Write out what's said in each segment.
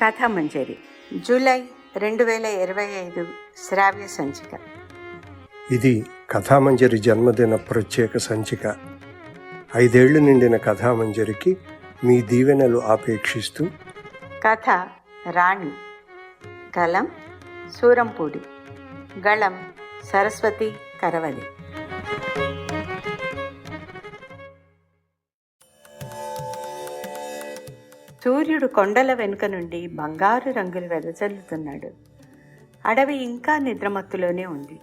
కథామంజరి. July రెండు వేల ఇరవై ఐదు శ్రావ్య సంచిక. ఇది కథామంజరి జన్మదిన ప్రత్యేక సంచిక. ఐదేళ్ళు నిండిన కథామంజరికి మీ దీవెనలు ఆపేక్షిస్తూ కథ రాణి. గలం సూరంపూడి. గళం సరస్వతి కరవలి. సూర్యుడు కొండల వెనుక నుండి బంగారు రంగులు వెదజల్లుతున్నాడు అడవి ఇంకా నిద్రమత్తులోనే ఉంది.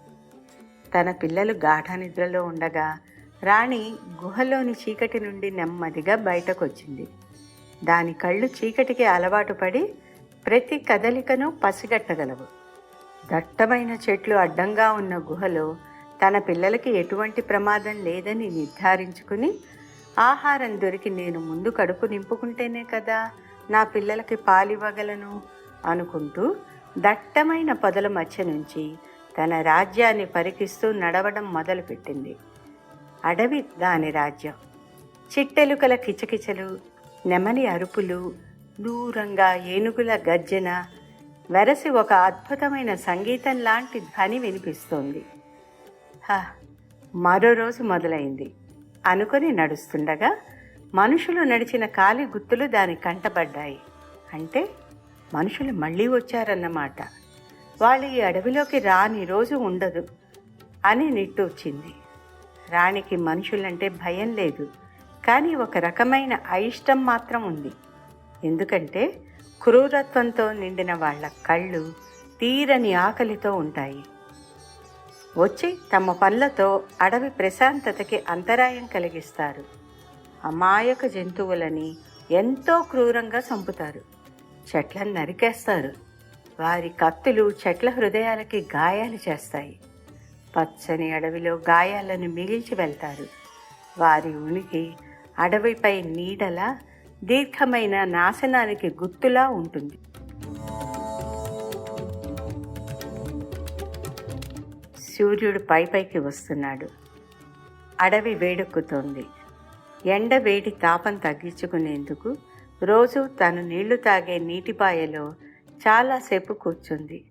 తన పిల్లలు గాఢ నిద్రలో ఉండగా రాణి గుహలోని చీకటి నుండి నెమ్మదిగా బయటకొచ్చింది. దాని కళ్ళు చీకటికి అలవాటు పడి ప్రతి కదలికను పసిగట్టగలవు. దట్టమైన చెట్లు అడ్డంగా ఉన్న గుహలో తన పిల్లలకి ఎటువంటి ప్రమాదం లేదని నిర్ధారించుకుని ఆహారం దొరికి నేను ముందు కడుపు నింపుకుంటేనే కదా నా పిల్లలకి పాలివ్వగలను అనుకుంటూ దట్టమైన పొదల మధ్య నుంచి తన రాజ్యాన్ని పరికిస్తూ నడవడం మొదలుపెట్టింది. అడవి దాని రాజ్యం. చిట్టెలుకల కిచకిచలు నెమలి అరుపులు దూరంగా ఏనుగుల గర్జన వెరసి ఒక అద్భుతమైన సంగీతం లాంటి ధ్వని వినిపిస్తోంది. హా మరో రోజు మొదలైంది. అనుకొని నడుస్తుండగా మనుషులు నడిచిన కాలి గుర్తులు దాని కంటబడ్డాయి. అంటే మనుషులు మళ్ళీ వచ్చారన్నమాట. వాళ్ళు ఈ అడవిలోకి రాని రోజు ఉండదు అని నిట్టూర్చింది. రాణికి మనుషులంటే భయం లేదు కానీ ఒక రకమైన అయిష్టం మాత్రం ఉంది. ఎందుకంటే క్రూరత్వంతో నిండిన వాళ్ళ కళ్ళు తీరని ఆకలితో ఉంటాయి. వచ్చి తమ పనులతో అడవి ప్రశాంతతకి అంతరాయం కలిగిస్తారు. అమాయక జంతువులని ఎంతో క్రూరంగా చంపుతారు. చెట్లను నరికేస్తారు. వారి కత్తులు చెట్ల హృదయాలకి గాయాలు చేస్తాయి. పచ్చని అడవిలో గాయాలను మిగిల్చి వెళ్తారు. వారి ఉనికి అడవిపై నీడలా దీర్ఘమైన నాశనానికి గుర్తులా ఉంటుంది. సూర్యుడు పై పైకి వస్తున్నాడు. అడవి వేడెక్కుతోంది. ఎండ వేడి తాపం తగ్గించుకునేందుకు రోజు తను నీళ్ళు తాగే నీటిపాయలో చాలాసేపు కూర్చుంది.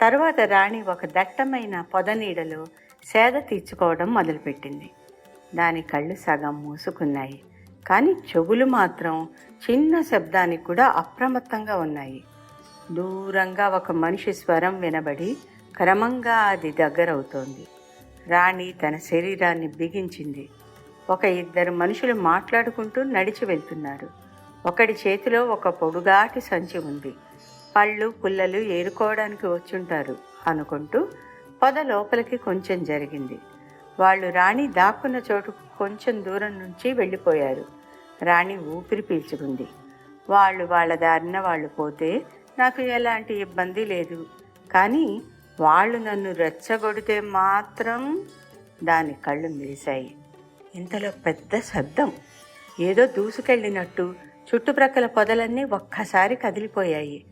తర్వాత రాణి ఒక దట్టమైన పొద నీడలో సేద తీర్చుకోవడం మొదలుపెట్టింది. దాని కళ్ళు సగం మూసుకున్నాయి. కానీ చెవులు మాత్రం చిన్న శబ్దానికి కూడా అప్రమత్తంగా ఉన్నాయి. దూరంగా ఒక మనిషి స్వరం వినబడి క్రమంగా అది దగ్గరవుతోంది. రాణి తన శరీరాన్ని బిగించింది. ఒక ఇద్దరు మనుషులు మాట్లాడుకుంటూ నడిచి వెళ్తున్నారు. ఒకడి చేతిలో ఒక పొడుగాటి సంచి ఉంది. పళ్ళు పుల్లలు ఏరుకోవడానికి వచ్చుంటారు అనుకుంటూ పొద లోపలికి కొంచెం జరిగింది. వాళ్ళు రాణి దాక్కున్న చోటుకు కొంచెం దూరం నుంచి వెళ్ళిపోయారు. రాణి ఊపిరి పీల్చుకుంది. వాళ్ళు వాళ్ళ దారిన వాళ్ళు పోతే నాకు ఎలాంటి ఇబ్బంది లేదు. కానీ వాళ్ళు నన్ను రెచ్చగొడితే మాత్రం దాని కళ్ళు మెరిశాయి ఇంతలో పెద్ద శబ్దం. ఏదో దూసుకెళ్ళినట్టు చుట్టుప్రక్కల పొదలన్నీ ఒక్కసారి కదిలిపోయాయి.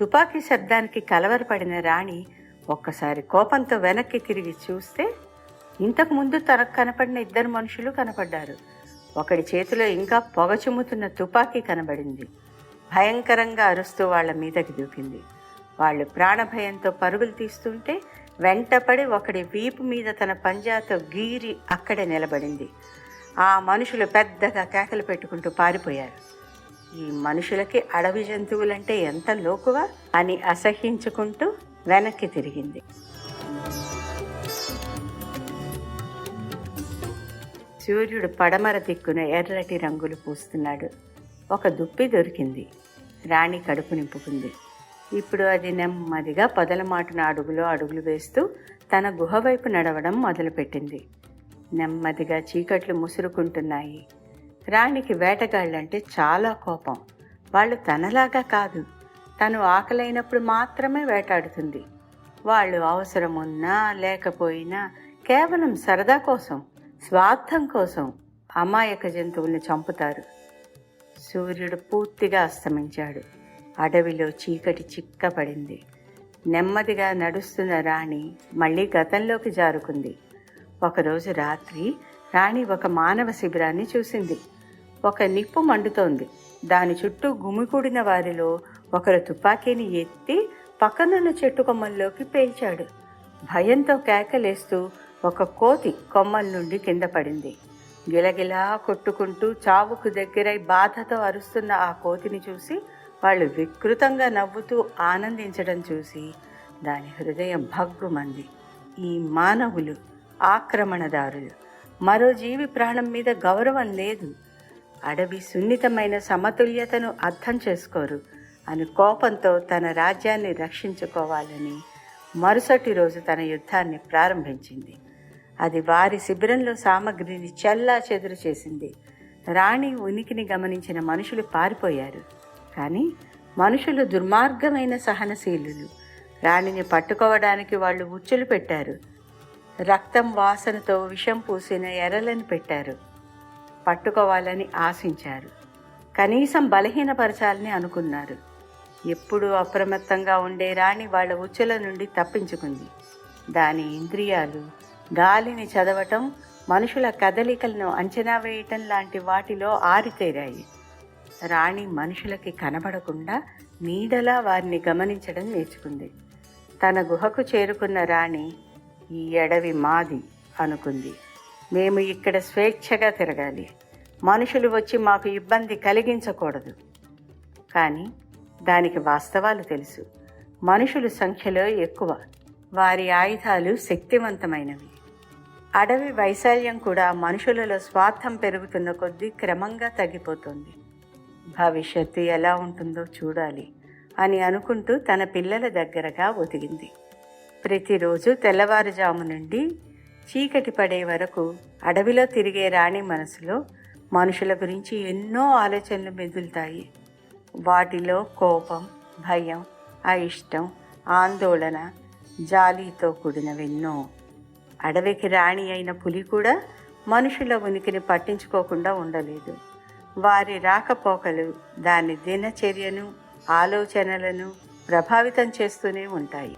తుపాకీ శబ్దానికి కలవరపడిన రాణి ఒక్కసారి కోపంతో వెనక్కి తిరిగి చూస్తే ఇంతకుముందు తనకు కనపడిన ఇద్దరు మనుషులు కనపడ్డారు. ఒకడి చేతిలో ఇంకా పొగ తుపాకీ కనబడింది. భయంకరంగా అరుస్తూ వాళ్ళ మీదకి దూకింది. వాళ్ళు ప్రాణభయంతో పరుగులు తీస్తుంటే వెంటపడి ఒకడి వీపు మీద తన పంజాతో గీరి అక్కడే నిలబడింది. ఆ మనుషులు పెద్దగా కేకలు పెట్టుకుంటూ పారిపోయారు. ఈ మనుషులకి అడవి జంతువులంటే ఎంత లోకువా అని అసహ్యించుకుంటూ వెనక్కి తిరిగింది. సూర్యుడు పడమర దిక్కున ఎర్రటి రంగులు పూస్తున్నాడు. ఒక దుప్పి దొరికింది. రాణి కడుపు నింపుకుంది. ఇప్పుడు అది నెమ్మదిగా పొదల మాటున అడుగులో అడుగులు వేస్తూ తన గుహ వైపు నడవడం మొదలుపెట్టింది. నెమ్మదిగా చీకట్లు ముసురుకుంటున్నాయి. రాణికి వేటగాళ్ళంటే చాలా కోపం. వాళ్ళు తనలాగా కాదు. తను ఆకలైనప్పుడు మాత్రమే వేటాడుతుంది. వాళ్ళు అవసరమున్నా లేకపోయినా కేవలం సరదా కోసం స్వార్థం కోసం అమాయక జంతువుల్ని చంపుతారు. సూర్యుడు పూర్తిగా అస్తమించాడు. అడవిలో చీకటి చిక్కపడింది నెమ్మదిగా నడుస్తున్న రాణి మళ్ళీ గతంలోకి జారుకుంది. ఒకరోజు రాత్రి రాణి ఒక మానవ శిబిరాన్ని చూసింది. ఒక నిప్పు మండుతోంది. దాని చుట్టూ గుమికూడిన వారిలో ఒకరు తుపాకీని ఎత్తి పక్కనున్న చెట్టు కొమ్మల్లోకి పేల్చాడు. భయంతో కేకలేస్తూ ఒక కోతి కొమ్మల నుండి కింద పడింది. గిలగిలా కొట్టుకుంటూ చావుకు దగ్గరై బాధతో అరుస్తున్న ఆ కోతిని చూసి వాళ్ళు వికృతంగా నవ్వుతూ ఆనందించడం చూసి దాని హృదయం భగ్గుమంది. ఈ మానవులు ఆక్రమణదారులు. మరో జీవి ప్రాణం మీద గౌరవం లేదు. అడవి సున్నితమైన సమతుల్యతను అర్థం చేసుకోరు. అని కోపంతో తన రాజ్యాన్ని రక్షించుకోవాలని మరుసటి రోజు తన యుద్ధాన్ని ప్రారంభించింది. అది వారి శిబిరంలో సామగ్రిని చెల్లా చెదురు చేసింది. రాణి ఉనికిని గమనించిన మనుషులు పారిపోయారు. కానీ మనుషులు దుర్మార్గమైన సహనశీలులు. రాణిని పట్టుకోవడానికి వాళ్ళు ఉచ్చులు పెట్టారు. రక్తం వాసనతో విషం పూసిన ఎర్రలను పెట్టారు. పట్టుకోవాలని ఆశించారు. కనీసం బలహీనపరచాలని అనుకున్నారు. ఎప్పుడూ అప్రమత్తంగా ఉండే రాణి వాళ్ళ ఉచ్చుల నుండి తప్పించుకుంది. దాని ఇంద్రియాలు గాలిని చదవటం మనుషుల కదలికలను అంచనా వేయటం లాంటి వాటిలో ఆరితేరాయి. రాణి మనుషులకి కనబడకుండా నీడలా వారిని గమనించడం నేర్చుకుంది. తన గుహకు చేరుకున్న రాణి ఈ అడవి మాది అనుకుంది. మేము ఇక్కడ స్వేచ్ఛగా తిరగాలి. మనుషులు వచ్చి మాకు ఇబ్బంది కలిగించకూడదు. కానీ దానికి వాస్తవాలు తెలుసు. మనుషులు సంఖ్యలో ఎక్కువ వారి ఆయుధాలు శక్తివంతమైనవి. అడవి వైశాల్యం కూడా మనుషులలో స్వార్థం పెరుగుతున్న కొద్దీ క్రమంగా తగ్గిపోతుంది. భవిష్యత్తు ఎలా ఉంటుందో చూడాలి అని అనుకుంటూ తన పిల్లల దగ్గరగా ఒదిగింది. ప్రతిరోజు తెల్లవారుజాము నుండి చీకటి పడే వరకు అడవిలో తిరిగే రాణి మనసులో మనుషుల గురించి ఎన్నో ఆలోచనలు మెదులుతాయి వాటిలో కోపం భయం అయిష్టం ఆందోళన జాలీతో కూడినవెన్నో. అడవికి రాణి అయిన పులి కూడా మనుషుల ఉనికిని పట్టించుకోకుండా ఉండలేదు. వారి రాకపోకలు దాని దినచర్యను ఆలోచనలను ప్రభావితం చేస్తూనే ఉంటాయి.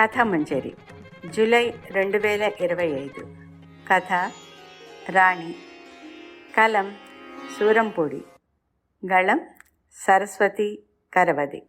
కథ మంజరి. జూలై రెండు వేల ఇరవై ఐదు. కథ రాణి. కలం సూరంపూడి. గళం సరస్వతి కరవది.